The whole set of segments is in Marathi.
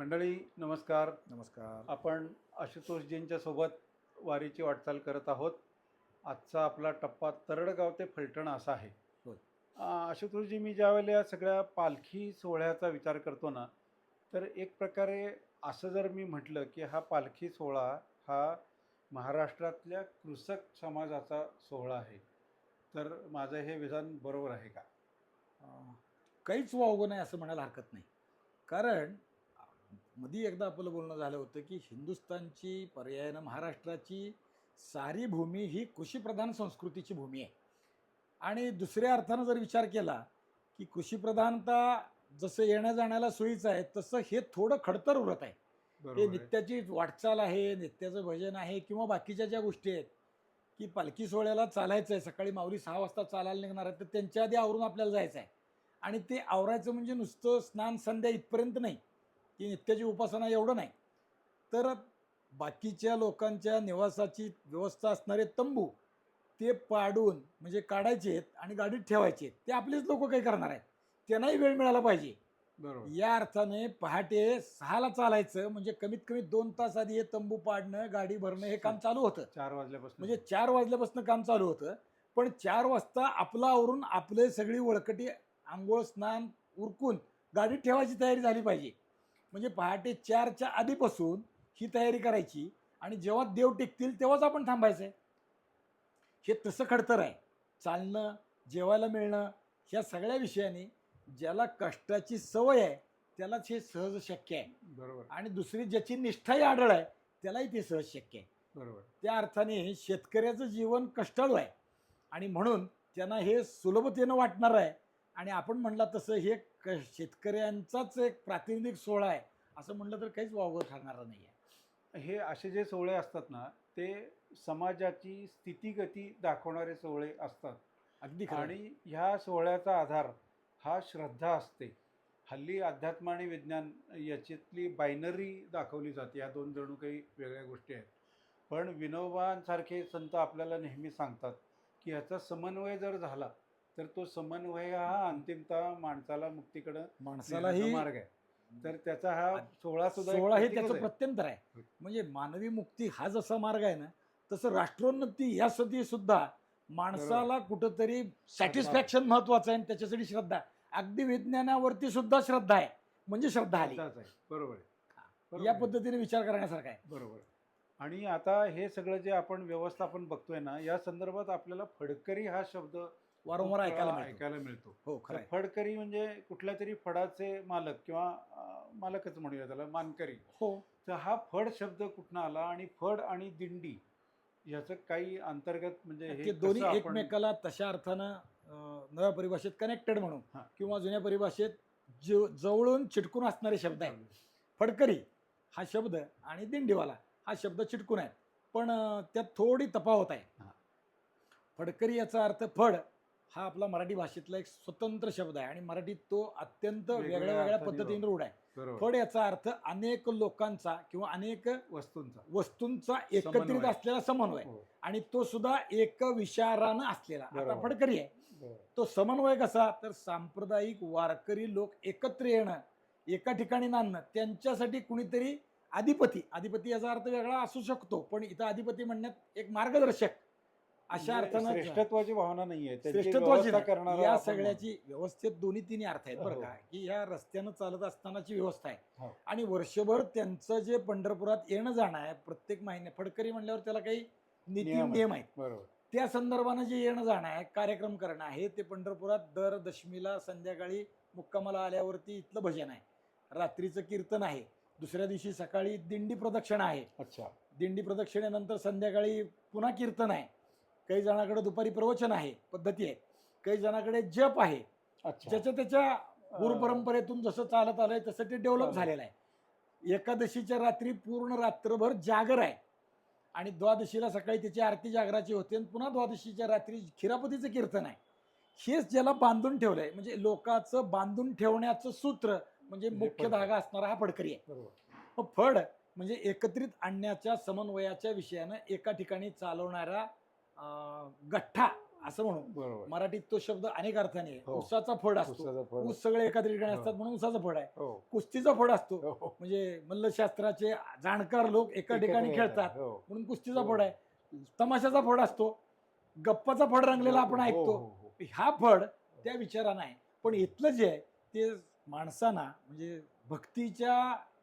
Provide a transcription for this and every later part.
मंडळी नमस्कार. नमस्कार. आपण आशुतोषजींच्या सोबत वारीची वाटचाल करत आहोत. आजचा आपला टप्पा तरडगाव ते फलटण असा आहे. आ, आशुतोषजी मी ज्यावेळेला या सगळ्या पालखी सोहळ्याचा विचार करतो ना तर एक प्रकारे असं जर मी म्हटलं की हा पालखी सोहळा हा महाराष्ट्रातल्या कृषक समाजाचा सोहळा आहे तर माझं हे विधान बरोबर आहे का? काहीच वावगं नाही असं म्हणायला हरकत नाही. कारण मधी एकदा आपलं बोलणं झालं होतं की हिंदुस्थानची पर्यायानं महाराष्ट्राची सारी भूमी ही कृषीप्रधान संस्कृतीची भूमी आहे. आणि दुसऱ्या अर्थानं जर विचार केला की कृषीप्रधानता जसं येण्या जाण्याला सोयीचं आहे तसं हे थोडं खडतर उरत आहे. हे. नित्याची वाटचाल आहे नित्याचं भजन आहे किंवा बाकीच्या ज्या गोष्टी आहेत की पालखी सोहळ्याला चालायचं आहे सकाळी माऊली सहा वाजता चालायला निघणार आहे तर त्यांच्या आधी आवरून आपल्याला जायचं आहे. आणि ते आवरायचं म्हणजे नुसतं स्नान संध्या इथपर्यंत नाही. की नित्याची उपासना एवढं नाही. तर बाकीच्या लोकांच्या निवासाची व्यवस्था असणारे तंबू ते पाडून म्हणजे काढायचे आहेत आणि गाडीत ठेवायचे आहेत. ते आपलेच लोक काही करणार आहेत. त्यांनाही वेळ मिळाला पाहिजे. बरोबर. या अर्थाने पहाटे सहाला चालायचं म्हणजे कमीत कमी दोन तास आधी हे तंबू पाडणं गाडी भरणं हे काम चालू होतं. चार वाजल्यापासून. म्हणजे चार वाजल्यापासून काम चालू होतं. पण चार वाजता आपलं आवरून आपले सगळी वळकटी आंघोळ स्नान उरकून गाडीत ठेवायची तयारी झाली पाहिजे. म्हणजे पहाटे चारच्या आधीपासून ही तयारी करायची आणि जेव्हा देव टेकतील तेव्हाच आपण थांबायचं आहे हे तसं खडतर आहे. चालणं जेवायला मिळणं ह्या सगळ्या विषयाने ज्याला कष्टाची सवय आहे त्यालाच हे सहज शक्य आहे. बरोबर. आणि दुसरी ज्याची निष्ठाही आढळ आहे त्यालाही ते सहज शक्य आहे. बरोबर. त्या अर्थाने शेतकऱ्याचं जीवन कष्टाळू आहे. आणि म्हणून त्यांना हे सुलभतेनं वाटणार आहे. आणि आपण म्हणला तसं हे क शेतकऱ्यांचाच एक प्रातिनिधिक सोहळा आहे. असं म्हटलं तर काहीच वावगं ठरणारं नाही आहे. हे असे जे सोहळे असतात ना ते समाजाची स्थितीगती दाखवणारे सोहळे असतात. अगदी. आणि ह्या सोहळ्याचा आधार हा श्रद्धा असते. हल्ली अध्यात्म आणि विज्ञान याच्यातली बायनरी दाखवली जाते. या दोन जणू काही वेगळ्या गोष्टी आहेत. पण विनोबांसारखे संत आपल्याला नेहमी सांगतात की ह्याचा समन्वय जर झाला तर तो समन्वय हा अंतिमतः माणसाला मुक्तीकडं माणसालाही मार्ग आहे. तर त्याचा हा सोहळा सुद्धा सोहळा हे त्याचं. प्रत्यंतर आहे. म्हणजे मानवी मुक्ती हा जसा मार्ग आहे ना तसं राष्ट्रोन्नती यासाठी सुद्धा माणसाला कुठंतरी सॅटिस्फॅक्शन महत्वाचं आहे आणि त्याच्यासाठी श्रद्धा अगदी विज्ञानावरती सुद्धा श्रद्धा आहे. म्हणजे श्रद्धा आली. बरोबर या. पद्धतीने विचार करण्यासारखा आहे. बरोबर आणि आता हे सगळं जे आपण व्यवस्थापन बघतोय ना या संदर्भात आपल्याला फडकरी हा शब्द वारंवार ऐकायला मिळतो. ऐकायला मिळतो. हो तर खरं आहे. फडकरी म्हणजे कुठल्या तरी फडाचे मालक किंवा अं, मालकच म्हणूया त्याला मानकरी. हो. तर हा फड शब्द कुठनं आला आणि फड आणि दिंडी याचं काही अंतर्गत म्हणजे हे कसं दोन्ही आपण- एकमेकाला तशा अर्थानं अं, नव्या परिभाषेत कनेक्टेड म्हणून हा. किंवा जुन्या परिभाषेत जीव जवळून चिटकून असणारे शब्द आहेत. फडकरी हा शब्द आणि दिंडीवाला हा शब्द चिटकून आहे पण अं, त्यात थोडी तफावत आहे. हा. फडकरी याचा अर्थ फड हा आपला मराठी भाषेतला एक स्वतंत्र शब्द आहे आणि मराठीत तो अत्यंत वेगळ्या वेगळ्या पद्धतीने रूढ आहे. फड याचा अर्थ अनेक लोकांचा किंवा अनेक वस्तूंचा. वस्तूंचा एकत्रित. असलेला समन्वय. हो, आणि तो सुद्धा एक विचारानं असलेला. आता. फडकरी आहे. तो समन्वय कसा? तर सांप्रदायिक वारकरी लोक एकत्र येणं एका ठिकाणी नांदणं त्यांच्यासाठी कुणीतरी अधिपती अधिपती याचा अर्थ वेगळा असू शकतो पण इथं अधिपती म्हणण्यात एक मार्गदर्शक अशा म्हणजे अर्थानं श्रेष्ठत्वाची भावना नाहीये श्रेष्ठत्वाची. करणारा या सगळ्याची व्यवस्थेत दोन्ही तिन्ही अर्थ आहेत बरं हो. का. की ह्या रस्त्यानं चालत असतानाची व्यवस्था आहे. हो. आणि वर्षभर त्यांचं जे पंढरपुरात येणं जाणं आहे प्रत्येक महिन्यात फडकरी म्हणल्यावर त्याला काही नीती नियम आहेत. नियम आहेत. बरोबर. त्या संदर्भानं जे येणं जाणं आहे कार्यक्रम करणं आहे ते पंढरपुरात दर दशमीला संध्याकाळी मुक्कामाला आल्यावरती इथलं भजन आहे. रात्रीचं कीर्तन आहे. दुसऱ्या दिवशी सकाळी दिंडी प्रदक्षिणा आहे. अच्छा. दिंडी प्रदक्षिणेनंतर संध्याकाळी पुन्हा कीर्तन आहे. काही जणाकडे दुपारी प्रवचन आहे पद्धती आहे. काही जणाकडे जप आहे. अच्छा. ज्याच्या त्याच्या गुरु अं, परंपरेतून जसं चालत आलंय तसं ते डेव्हलप. झालेलं आहे. एकादशीच्या रात्री पूर्ण रात्रभर जागर आहे. आणि द्वादशीला सकाळी त्याची आरती जागराची होते आणि पुन्हा द्वादशीच्या रात्री खिरापतीचं कीर्तन आहे. हेच ज्याला बांधून ठेवलंय म्हणजे लोकांचं बांधून ठेवण्याचं सूत्र म्हणजे म्हणजे मुख्य. धागा असणारा हा फडकरी आहे. मग फड म्हणजे एकत्रित आणण्याच्या समन्वयाच्या विषयानं एका ठिकाणी चालवणारा गठ्ठा असं म्हणू मराठीत तो शब्द अनेक अर्थाने हो. उसाचा फड असतो. ऊस सगळे एका ठिकाणी हो. असतात म्हणून उसाचं फड आहे हो कुस्तीचा फड असतो हो. म्हणजे मल्लशास्त्राचे जाणकार लोक एका ठिकाणी खेळतात. हो. म्हणून कुस्तीचा हो. फड आहे तमाशाचा फड असतो गप्पाचा फड रंगलेला आपण हो, ऐकतो हो, हो. हा फड त्या विचारानं आहे पण इथलं जे आहे ते माणसांना म्हणजे भक्तीच्या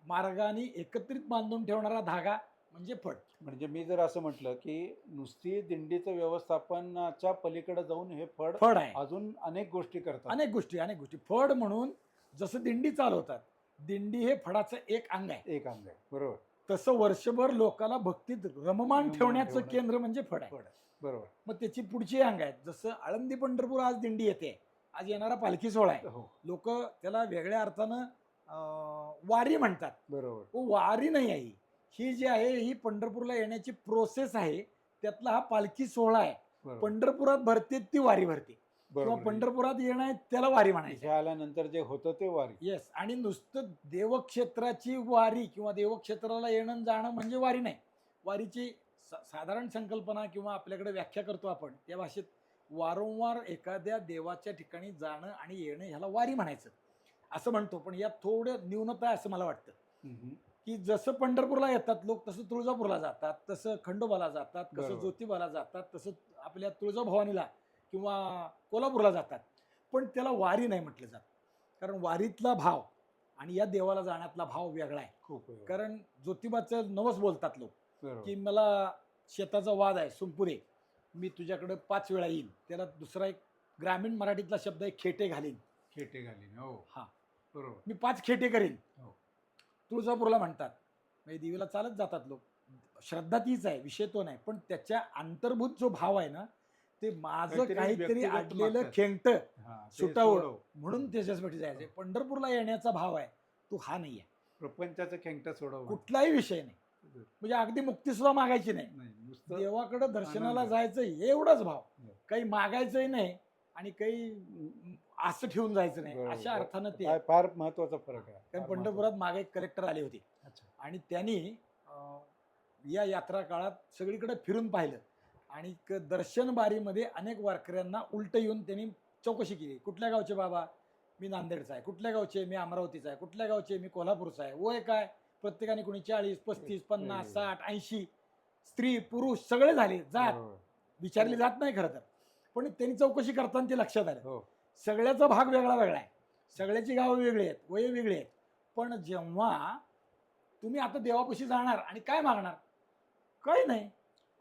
मार्गाने एकत्रित बांधून ठेवणारा धागा म्हणजे फड म्हणजे मी जर असं म्हटलं की नुसती दिंडीचं व्यवस्थापनाच्या पलीकडे जाऊन हे फड फड आहे. अजून अनेक गोष्टी करतात. अनेक गोष्टी अनेक गोष्टी. फड म्हणून जसं दिंडी चालवतात दिंडी हे फडाचं एक अंग आहे. एक अंग आहे. बरोबर. तसं वर्षभर लोकांना भक्तीत रममान रममान ठेवण्याचं. केंद्र म्हणजे फड आहे. फड आहे. बरोबर. मग त्याची पुढची अंग आहेत जसं आळंदी पंढरपूर आज दिंडी येते. आज येणारा पालखी सोहळा आहे. हो. लोक त्याला वेगळ्या अर्थानं अं, वारी म्हणतात. बरोबर. वारी नाही आहे ही. ही जी आहे ही पंढरपूरला येण्याची प्रोसेस आहे त्यातला हा पालखी सोहळा आहे. पंढरपुरात भरते ती वारी भरते. किंवा पंढरपुरात येणं आहे त्याला वारी म्हणायचं. आल्यानंतर जे होतं ते वारी. येस आणि नुसतं देवक्षेत्राची वारी किंवा देवक्षेत्राला येणं जाणं म्हणजे वारी नाही. वारीची साधारण संकल्पना किंवा आपल्याकडे व्याख्या करतो आपण त्या भाषेत वारंवार एखाद्या देवाच्या ठिकाणी जाणं आणि येणं ह्याला वारी म्हणायचं. असं म्हणतो पण यात थोडं न्यूनता आहे असं मला वाटतं. की जसं पंढरपूरला येतात लोक तसं तुळजापूरला जातात तसं खंडोबाला जातात कसं बरोबर. ज्योतिबाला जातात तसं आपल्या तुळजाभवानीला किंवा कोल्हापूरला जातात. पण त्याला वारी नाही म्हटलं जात. कारण वारीतला भाव आणि या देवाला जाण्यातला भाव वेगळा आहे. खूप. कारण ज्योतिबाचं नवस बोलतात लोक. की मला शेताचा वाद आहे सुंपुरे मी तुझ्याकडे पाच वेळा येईल त्याला दुसरा एक ग्रामीण मराठीतला शब्द आहे खेटे घालीन. खेटे घालीन हो. हा. बरोबर. मी पाच खेटे करीन. हो. तुळजापूरला म्हणतात. म्हणजे देवीला चालत जातात लोक. श्रद्धा तीच आहे विषय तो नाही. पण त्याच्या अंतर्भूत जो भाव आहे ना ते माझं काहीतरी अडलेलं मागतात. खेंगट सुटावं. म्हणून त्याच्यासाठी जायचंय पंढरपूरला येण्याचा भाव आहे तो हा नाही आहे प्रपंचाचं खेंगट सोडव कुठलाही विषय नाही. म्हणजे अगदी मुक्ती सुद्धा मागायची नाही. देवाकडे दर्शनाला. जायचं एवढाच भाव. हो. काही मागायचंही नाही आणि काही असं ठेवून जायचं नाही. बरोबर. अशा अर्थानं ते फार- फार महत्त्वाचा फरक आहे. कारण फार पंढरपुरात मागे एक कलेक्टर आले होते. आणि त्यांनी अं, या यात्रा काळात सगळीकडे फिरून पाहिलं. आणि क- दर्शन बारीमध्ये अनेक वारकऱ्यांना उलट येऊन त्यांनी चौकशी केली. कुठल्या गावचे बाबा? मी नांदेडचा आहे. कुठल्या गावचे? मी अमरावतीचा आहे. कुठल्या गावचे? मी कोल्हापूरचा आहे. वय काय? प्रत्येकाने कोणी चाळीस पस्तीस पन्नास. साठ ऐंशी स्त्री पुरुष सगळे झाले. जात. बरोबर. विचारली जात नाही खरं तर. पण त्यांनी चौकशी करताना ते लक्षात आलं. हो. सगळ्याचा भाग वेगळा वेगळा आहे. सगळ्याची गावं वेगळी आहेत वय वेगळी आहेत. पण जेव्हा तुम्ही आता देवापाशी जाणार आणि काय मागणार? काही नाही.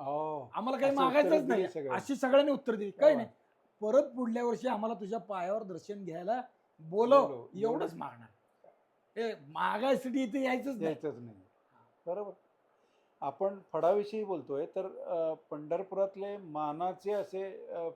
आम्हाला काही मागायचंच नाही. अशी सगळ्यांनी उत्तर दिली. काही हो. नाही. परत पुढल्या वर्षी आम्हाला तुझ्या पायावर दर्शन घ्यायला बोलव. एवढंच मागणार. हे मागायसाठी इथे यायचंच यायचंच नाही. बरोबर. आपण फडाविषयी बोलतोय तर पंढरपुरातले मानाचे असे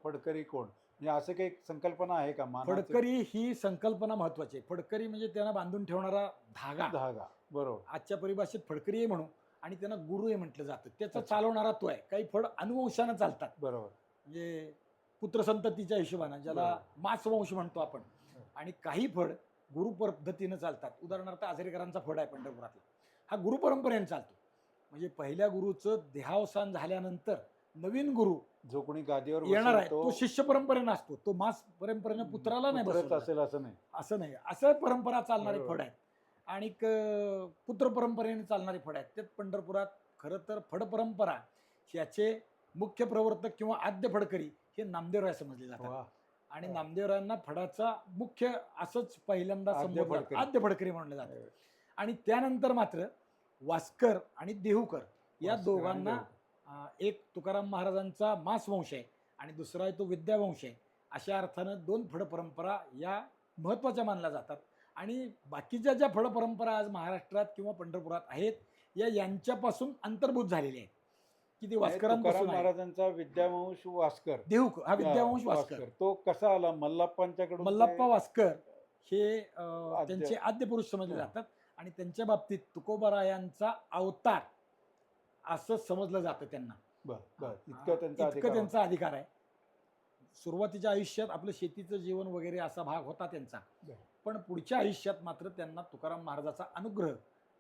फडकरी कोण? म्हणजे असं काही संकल्पना आहे का मानाचे? फडकरी ही संकल्पना महत्वाची आहे. फडकरी म्हणजे त्यांना बांधून ठेवणारा धागा. धागा बरोबर. आजच्या परिभाषेत फडकरी आहे म्हणू आणि त्यांना गुरु आहे म्हटलं जातं. त्याचा अच्छा. चालवणारा तो आहे. काही फड अनुवंशानं चालतात. बरोबर. म्हणजे पुत्रसंततीच्या हिशोबानं ज्याला बरोबर. मासवंश म्हणतो आपण. हो. आणि काही फड गुरु पद्धतीनं चालतात. उदाहरणार्थ आजरेकरांचा फड आहे पंढरपुरातला. हा गुरु परंपरेने चालतो. म्हणजे पहिल्या गुरुचं देहावसान झाल्यानंतर नवीन गुरु जो कोणी गादीवर येणार आहे तो शिष्य परंपरेनं असतो तो मास परंपरेनं पुत्राला नाही बसवला. असेल असं नाही. असं नाही असं परंपरा चालणारे. फड आहेत. आणि पुत्र परंपरेने चालणारे फड आहेत. त्यात पंढरपुरात खरं तर फड परंपरा याचे मुख्य प्रवर्तक किंवा आद्य फडकरी हे नामदेवराय समजले जातात. आणि. नामदेवरायांना फडाचा मुख्य असंच पहिल्यांदा फडकरी. आद्य फडकरी म्हणलं जातं. आणि त्यानंतर मात्र वास्कर आणि देहूकर या दोघांना एक तुकाराम महाराजांचा मासवंश आहे आणि दुसरा आहे तो विद्यावंश आहे. अशा अर्थानं दोन फड परंपरा या महत्त्वाच्या मानल्या जातात. आणि बाकीच्या ज्या फड परंपरा आज महाराष्ट्रात किंवा पंढरपुरात आहेत या यांच्यापासून अंतर्भूत झालेल्या आहेत. की ते तुकाराम वास्करांपासून आहे. महाराजांचा विद्यावंश वास्कर. देहूक हा विद्यावंश वास्कर. तो कसा आला? मल्लाप्पांच्याकडून मल्लाप्पा वास्कर हे त्यांचे आद्य पुरुष समजले. जातात. आणि त्यांच्या बाबतीत तुकोबारायांचा अवतार असं समजलं जातं त्यांना. इतकं त्यांचा इतकं अधिकार त्यांचा अधिकार आहे. सुरुवातीच्या आयुष्यात आपलं शेतीचं जीवन वगैरे असा भाग होता त्यांचा. पण पुढच्या आयुष्यात मात्र त्यांना तुकाराम महाराजाचा अनुग्रह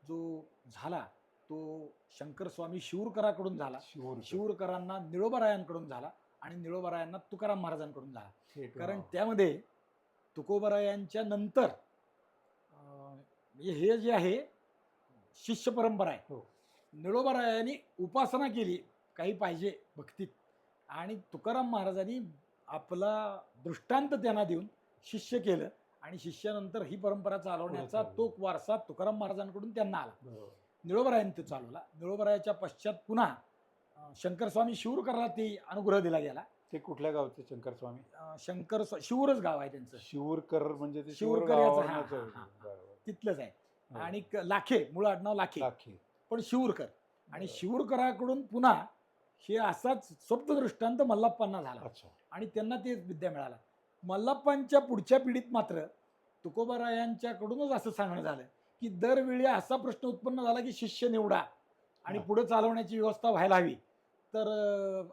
जो झाला तो शंकर स्वामी शिवूरकराकडून झाला. शिवूर शिवूरकरांना निळोबारायांकडून झाला आणि निळोबारायांना तुकाराम महाराजांकडून झाला. कारण. त्यामध्ये तुकोबारायांच्या नंतर म्हणजे हे जे आहे शिष्य परंपरा आहे. हो. निळोबारायांनी उपासना केली. काही पाहिजे भक्तीत. आणि तुकाराम महाराजांनी आपला दृष्टांत त्यांना देऊन शिष्य केलं. आणि शिष्यानंतर ही परंपरा चालवण्याचा. तो वारसा तुकाराम महाराजांकडून त्यांना आला. बरोबर. निळोबरायांनी तो चालवला. निळोबरायाच्या पश्चात पुन्हा शंकरस्वामी शिवूरकरला ते अनुग्रह दिला गेला. ते कुठल्या गावचे शंकर स्वामी अं, शंकर शिवूरच गाव आहे त्यांचं. शिवूरकर म्हणजे ते शिवूरकर हा. हा, हा. तिथलंच आहे. हो. आणि लाखे मूळ आडनाव लाखे. लाखे. पण शिवूरकर. आणि. शिवूरकराकडून पुन्हा हे असाच स्वप्न दृष्टांत मल्लाप्पांना झाला. आणि त्यांना ते विद्या मिळाला. मल्लाप्पांच्या पुढच्या पिढीत मात्र तुकोबारायांच्याकडूनच असं सांगणं झालं की दरवेळी असा प्रश्न उत्पन्न झाला की शिष्य निवडा आणि. पुढे चालवण्याची व्यवस्था व्हायला हवी. तर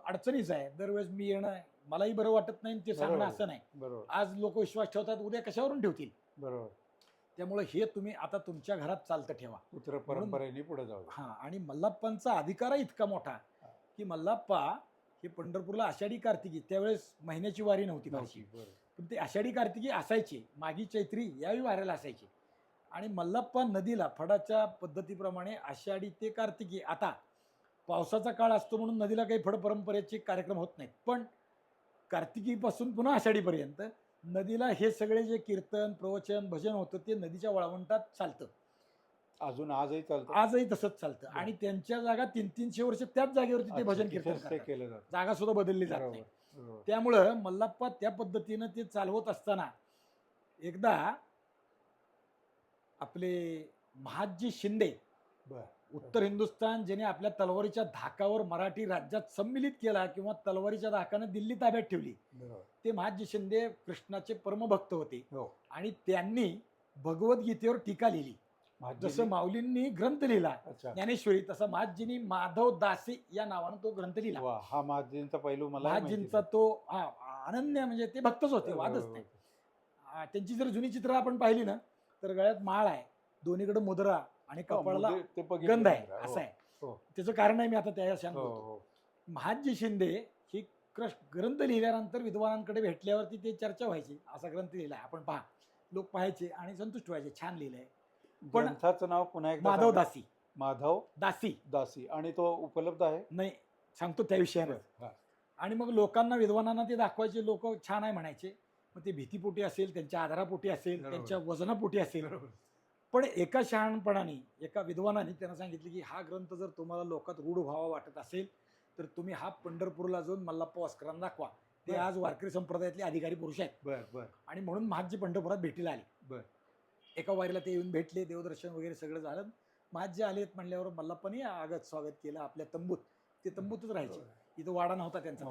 अडचणीच आहे. दरवेळेस मी येणं मलाही बरं वाटत नाही ते सांगणं. असं नाही. बरोबर. आज लोक विश्वास ठेवतात उद्या कशावरून ठेवतील? बरोबर. त्यामुळे हे तुम्ही आता तुमच्या घरात चालतं ठेवा पुत्र परंपरेने पुढे जाऊ. हा आणि मल्लाप्पांचा अधिकार इतका मोठा की मल्लाप्पा हे पंढरपूरला आषाढी कार्तिकी त्यावेळेस महिन्याची वारी नव्हती फारशी. पण ते आषाढी कार्तिकी असायचे मागी चैत्री यावेळी वाऱ्याला असायचे आणि मल्लाप्पा नदीला फडाच्या पद्धतीप्रमाणे आषाढी ते कार्तिकी आता पावसाचा काळ असतो म्हणून नदीला काही फड परंपरेचे कार्यक्रम होत नाहीत पण कार्तिकीपासून पुन्हा आषाढीपर्यंत नदीला हे सगळे जे कीर्तन प्रवचन भजन होतं ते नदीच्या वाळवंटात चालतं. अजून आजही चालतं? आजही तसंच चालतं. आणि त्यांच्या जागा तीन तीनशे वर्ष त्याच जागेवरती ते भजन कीर्तन केलं जातं. जागा सुद्धा बदलली जात नाही. त्यामुळं मल्लाप्पा त्या पद्धतीनं ते चालवत असताना एकदा आपले महादजी शिंदे बर. उत्तर हिंदुस्थान ज्याने आपल्या तलवारीच्या धाकावर मराठी राज्यात सम्मिलित केला किंवा तलवारीच्या धाकानं दिल्ली ताब्यात ठेवली ते महादजी शिंदे कृष्णाचे परमभक्त होते. हो. आणि त्यांनी भगवद्गीतेवर टीका लिहिली. जसं माऊलींनी ग्रंथ लिहिला ज्ञानेश्वरी तसा महाजींनी माधव दासे या नावानं तो ग्रंथ लिहिला. हा महाजींचा पैलू मला महाजींचा तो हा अनन्य म्हणजे ते भक्तच होते वादच नाही. आ, त्यांची जर जुनी चित्र आपण पाहिली ना तर गळ्यात माळ आहे. दोन्हीकडे मुद्रा आणि कपाळाला गंध आहे असं आहे. हो. त्याचं कारण आहे मी आता त्या हो हो. महाजी शिंदे ही क्रश ग्रंथ लिहिल्यानंतर विद्वानांकडे भेटल्यावरती ते चर्चा व्हायची. असा ग्रंथ लिहिलाय आपण पहा. लोक पाहायचे आणि संतुष्ट व्हायचे. छान लिहिलंय. पण- ग्रंथाचं नाव पुन्हा एकदा माधव सांगा. दासी. माधव दासी. दासी. आणि तो उपलब्ध आहे? नाही सांगतो त्या विषयावर. हा. आणि मग लोकांना विद्वानांना ते दाखवायचे. लोक छान आहे म्हणायचे. मग ते भीतीपोटी असेल त्यांच्या आधारापोटी असेल बरोबर. त्यांच्या वजनापोटी असेल. पण एका शहाणपणाने एका विद्वानाने त्यांना सांगितले की हा ग्रंथ जर तुम्हाला लोकात रूढ व्हावा वाटत असेल तर तुम्ही हा पंढरपूरला जाऊन मल्लाप्पा वास्करांना दाखवा. ते. आज वारकरी संप्रदायातले अधिकारी पुरुष आहेत. बर बर. आणि म्हणून महाजी पंढरपुरात भेटीला आले. बर. एका वारीला ते येऊन भेटले देवदर्शन वगैरे सगळं झालं. महाजी आलेत म्हणल्यावर मल्लाप्पाने आगत स्वागत केलं आपल्या तंबूत. ते तंबूतच राहायचे. इथं वाडा नव्हता त्यांचा.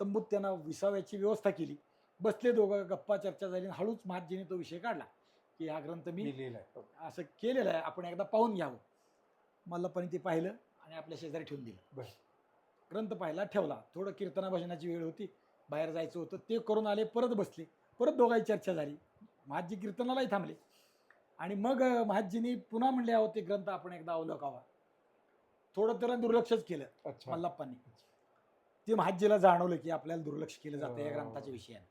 तंबूत त्यांना विसाव्याची व्यवस्था केली. बसले दोघं गप्पा चर्चा झाली हळूच महाजीने तो विषय काढला. की हा ग्रंथ मी मी लिहिलाय. असं केलेलं आहे. आपण एकदा पाहून घ्यावं. मल्लाप्पाने ते पाहिलं आणि आपल्या शेजारी ठेवून दिलं. ग्रंथ पाहिला ठेवला. थोडं कीर्तना भजनाची वेळ होती. बाहेर जायचं होतं. ते करून आले परत बसले. परत दोघांची चर्चा झाली. महाजी कीर्तनालाही थांबले. आणि मग महाजींनी पुन्हा म्हणले आहो ते ग्रंथ आपण एकदा अवलोकावा. थोडं त्याला दुर्लक्षच केलं मल्लाप्पांनी. ते महाजीला जाणवलं की आपल्याला दुर्लक्ष केलं जातं या हो. ग्रंथाच्या विषयाने.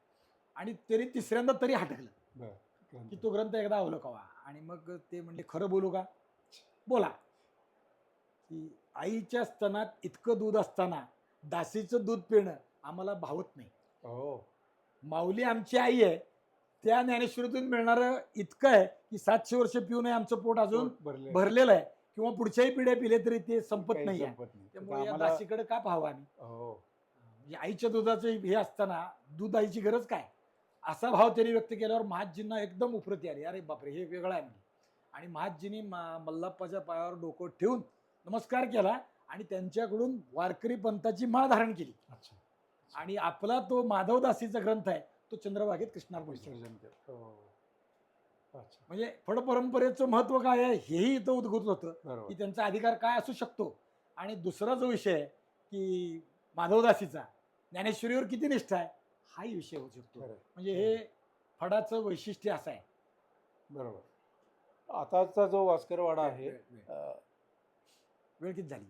आणि तरी तिसऱ्यांदा तरी हटकलं. की तो ग्रंथ एकदा अवलोकावा आणि मग ते म्हणले खरं बोलू का? बोला. की आईच्या स्तनात इतकं दूध असताना दासीचं दूध पिणं आम्हाला भावत नाही. हो. माऊली आमची आई आहे. त्या ज्ञानेश्वरीतून मिळणारं इतकं आहे की सातशे वर्ष पिऊन आमचं पोट अजून भरले भरलेलं आहे. किंवा पुढच्याही पिढ्या पिले तरी ते संपत नाही त्यामुळे दासीकडे का पाहावं आम्ही? हो. म्हणजे आईच्या दुधाचं हे असताना दूध आईची गरज काय? असा भाव त्यांनी व्यक्त केल्यावर महाजींना एकदम उपरती आली. अरे बापरे हे वेगळं आहे. आणि महाजींनी मा- मल्लाप्पाच्या पायावर डोकं ठेवून नमस्कार केला आणि त्यांच्याकडून वारकरी पंथाची माळ धारण केली. अच्छा. आणि आपला तो माधवदासीचा ग्रंथ आहे तो चंद्रभागेत कृष्णार्पण. विसर्जन केलं. हो. अच्छा. म्हणजे फड परंपरेचं महत्त्व काय आहे हेही इथं उद्भूत होतं की त्यांचा अधिकार काय असू शकतो. आणि दुसरा जो विषय आहे की माधवदासीचा ज्ञानेश्वरीवर किती निष्ठा आहे हाही विषय होऊ शकतो खरं. म्हणजे हे फडाचं वैशिष्ट्य असं आहे. बरोबर. आताचा जो वास्करवाडा आहे अं, वेळ किती झाली?